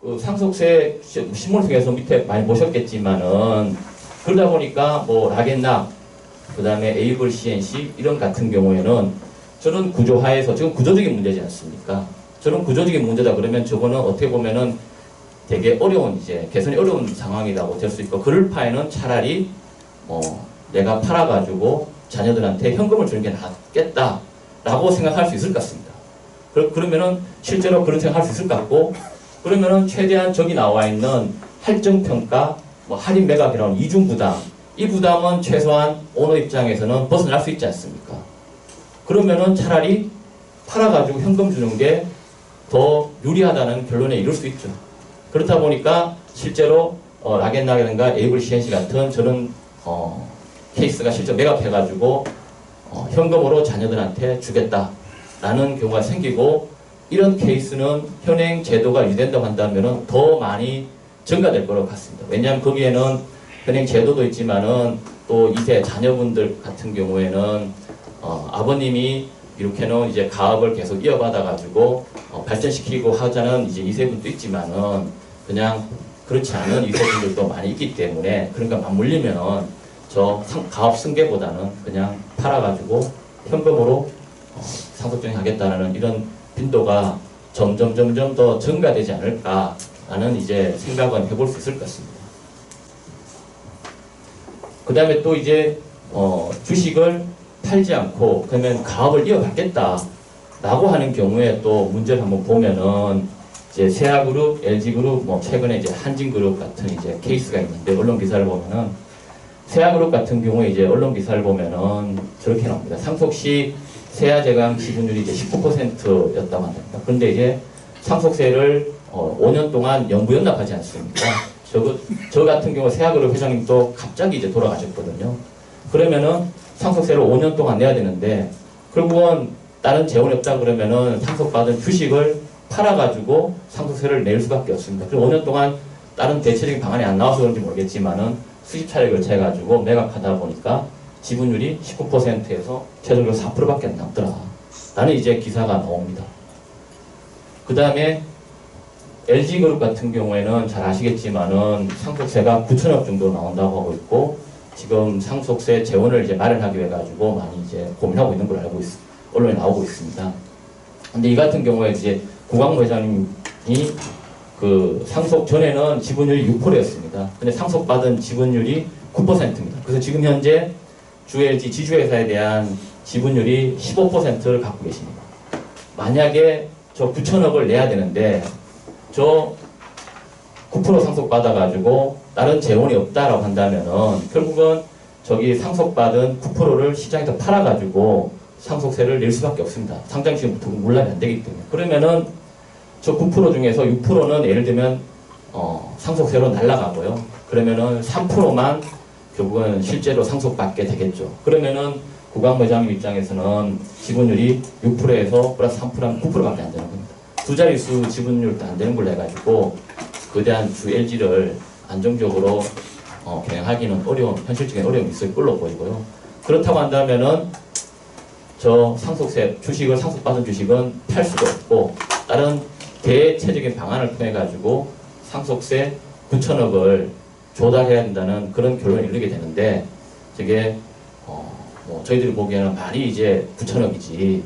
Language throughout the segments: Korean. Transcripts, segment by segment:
그 상속세 통해서 밑에 많이 보셨겠지만은 그러다 보니까 뭐 라겐나 그 다음에 에이블 CNC 이런 같은 경우에는 저런 구조하에서 지금 구조적인 문제지 않습니까? 저런 구조적인 문제다 그러면 저거는 어떻게 보면은 되게 어려운 이제 개선이 어려운 상황이라고 될 수 있고 그럴 바에는 차라리 어 내가 팔아가지고 자녀들한테 현금을 주는 게 낫겠다라고 생각할 수 있을 것 같습니다. 그, 그러면은 실제로 그런 생각할 수 있을 것 같고 그러면은 최대한 저기 나와 있는 할증 평가, 뭐 할인 매각이라는 이중 부담, 이 부담은 최소한 오너 입장에서는 벗어날 수 있지 않습니까? 그러면은 차라리 팔아가지고 현금 주는 게 더 유리하다는 결론에 이를 수 있죠. 그렇다 보니까 실제로 어, 라겐나라든가 에이블 CNC 같은 저런 어, 케이스가 실제 매각해가지고 어, 현금으로 자녀들한테 주겠다라는 경우가 생기고 이런 케이스는 현행 제도가 유지된다고 한다면 더 많이 증가될 거라고 같습니다. 왜냐하면 거기에는 현행 제도도 있지만은 또 이세 자녀분들 같은 경우에는 어, 아버님이 이렇게는 이제 가업을 계속 이어받아 가지고 어, 발전시키고 하자는 이제 이세분도 있지만은 그냥 그렇지 않은 이세분들도 많이 있기 때문에 그러니까 맞물리면은 저 상- 가업 승계보다는 그냥 팔아가지고 현금으로 어, 상속적인 하겠다라는 이런 빈도가 점점 점점 더 증가되지 않을까라는 이제 생각은 해볼 수 있을 것 같습니다. 그 다음에 또 이제 어, 주식을 팔지 않고 그러면 가업을 이어가겠다 라고 하는 경우에 또 문제를 한번 보면은 이제 세아그룹, LG그룹, 뭐 최근에 이제 한진그룹 같은 이제 케이스가 있는데 언론 기사를 보면은 세아그룹 같은 경우에 이제 언론 기사를 보면은 저렇게 나옵니다. 상속 시 세아제강 지분율이 이제 19%였다고 합니다. 그런데 이제 상속세를 어, 5년 동안 연부 연납하지 않습니까? 저, 저 같은 경우 세아그룹 회장님도 갑자기 이제 돌아가셨거든요. 그러면은 상속세를 5년 동안 내야 되는데 결국은 다른 재원이 없다 그러면은 상속받은 주식을 팔아가지고 상속세를 낼 수밖에 없습니다. 그리고 5년 동안 다른 대체적인 방안이 안 나와서 그런지 모르겠지만은 수입 차익을 결제해가지고 매각하다 보니까 지분율이 19%에서 최종적으로 4%밖에 안 남더라. 라는 이제 기사가 나옵니다. 그 다음에 LG그룹 같은 경우에는 잘 아시겠지만은 상속세가 9천억 정도 나온다고 하고 있고 지금 상속세 재원을 이제 마련하기 위해 가지고 많이 이제 고민하고 있는 걸 알고 있, 언론에 나오고 있습니다. 근데 이 같은 경우에 이제 구광모 회장님이 그 상속 전에는 지분율이 6%였습니다. 근데 상속받은 지분율이 9%입니다. 그래서 지금 현재 주 LG 지주회사에 대한 지분율이 15%를 갖고 계십니다. 만약에 저 9천억을 내야 되는데 저 9% 상속받아가지고 다른 재원이 없다라고 한다면은 결국은 저기 상속받은 9%를 시장에서 팔아가지고 상속세를 낼 수밖에 없습니다. 상장 시험부터 물납이 안 되기 때문에. 그러면은 저 9% 중에서 6%는 예를 들면 어, 상속세로 날라가고요. 그러면은 3%만 결국은 실제로 상속받게 되겠죠. 그러면은 구강 회장님 입장에서는 지분율이 6%에서 플러스 3%하면 9%밖에 안 되는 겁니다. 두 자릿수 지분율도 안 되는 걸로 해가지고 거대한 주 LG를 안정적으로 어, 경영하기는 어려운 현실적인 어려움이 있을 걸로 보이고요. 그렇다고 한다면은 저 상속세 주식을 상속받은 주식은 팔 수도 없고 다른 대체적인 방안을 통해 가지고 상속세 9천억을 조달해야 된다는 그런 결론에 이르게 되는데 저게 어, 뭐 저희들이 보기에는 말이 이제 9천억이지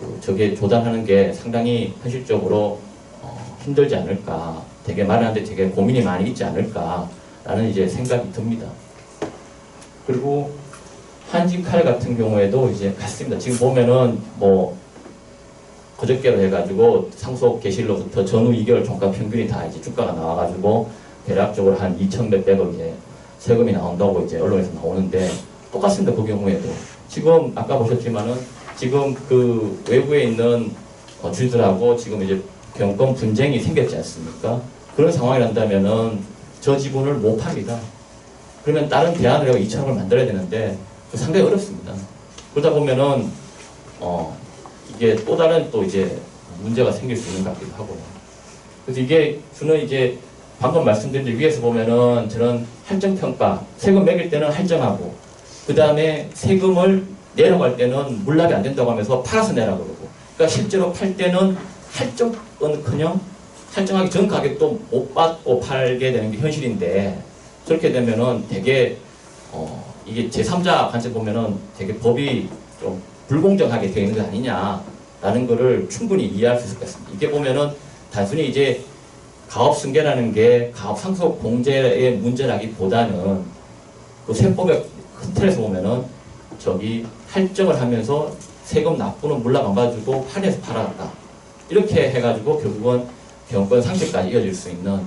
그 저게 조달하는 게 상당히 현실적으로 어, 힘들지 않을까 되게 말하는데 되게 고민이 많이 있지 않을까라는 이제 생각이 듭니다. 그리고 한진 칼 같은 경우에도 이제 같습니다. 지금 보면은 뭐 그저께로 해가지고 상속 개시로부터 전후 2개월 종가 평균이 다 이제 주가가 나와가지고 대략적으로 한 2천 몇백억 이제 세금이 나온다고 이제 언론에서 나오는데 똑같습니다. 그 경우에도 지금 아까 보셨지만은 지금 그 외부에 있는 어, 주들하고 지금 이제 경권 분쟁이 생겼지 않습니까? 그런 상황이란다면은 저 지분을 못 팝니다. 그러면 다른 대안을 해서 2천억을 만들어야 되는데 그 상당히 어렵습니다. 그러다 보면은 어 이게 또 다른 또 이제 문제가 생길 수 있는 것 같기도 하고요. 그래서 이게 주는 이제 방금 말씀드린 데 위에서 보면은 저는 할증 평가 세금 매길 때는 할증하고 그 다음에 세금을 내려갈 때는 물납이 안 된다고 하면서 팔아서 내라 그러고 그러니까 실제로 팔 때는 할증은커녕 할증하기 전 가격도 못 받고 팔게 되는 게 현실인데 저렇게 되면은 되게 어, 이게 제3자 관점 보면은 되게 법이 좀 불공정하게 되어 있는 거 아니냐라는 거를 충분히 이해할 수 있을 것 같습니다. 이게 보면은 단순히 이제 가업 승계라는 게 가업 상속 공제의 문제라기보다는 그 세법의 큰 틀에서 보면은 저기 할증을 하면서 세금 납부는 물락 안 받아주고 할인해서 팔아갔다. 이렇게 해가지고 결국은 경권 상실까지 이어질 수 있는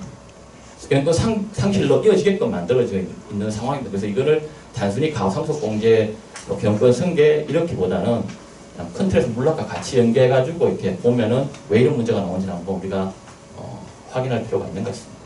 경권 상, 상실로 이어지게끔 만들어져 있는 상황입니다. 그래서 이거를 단순히 가업 상속 공제, 뭐 경권 승계 이렇게보다는 큰 틀에서 물락과 같이 연계해가지고 이렇게 보면은 왜 이런 문제가 나오는지 한번 우리가 어, 확인할 필요가 있는 것 같습니다.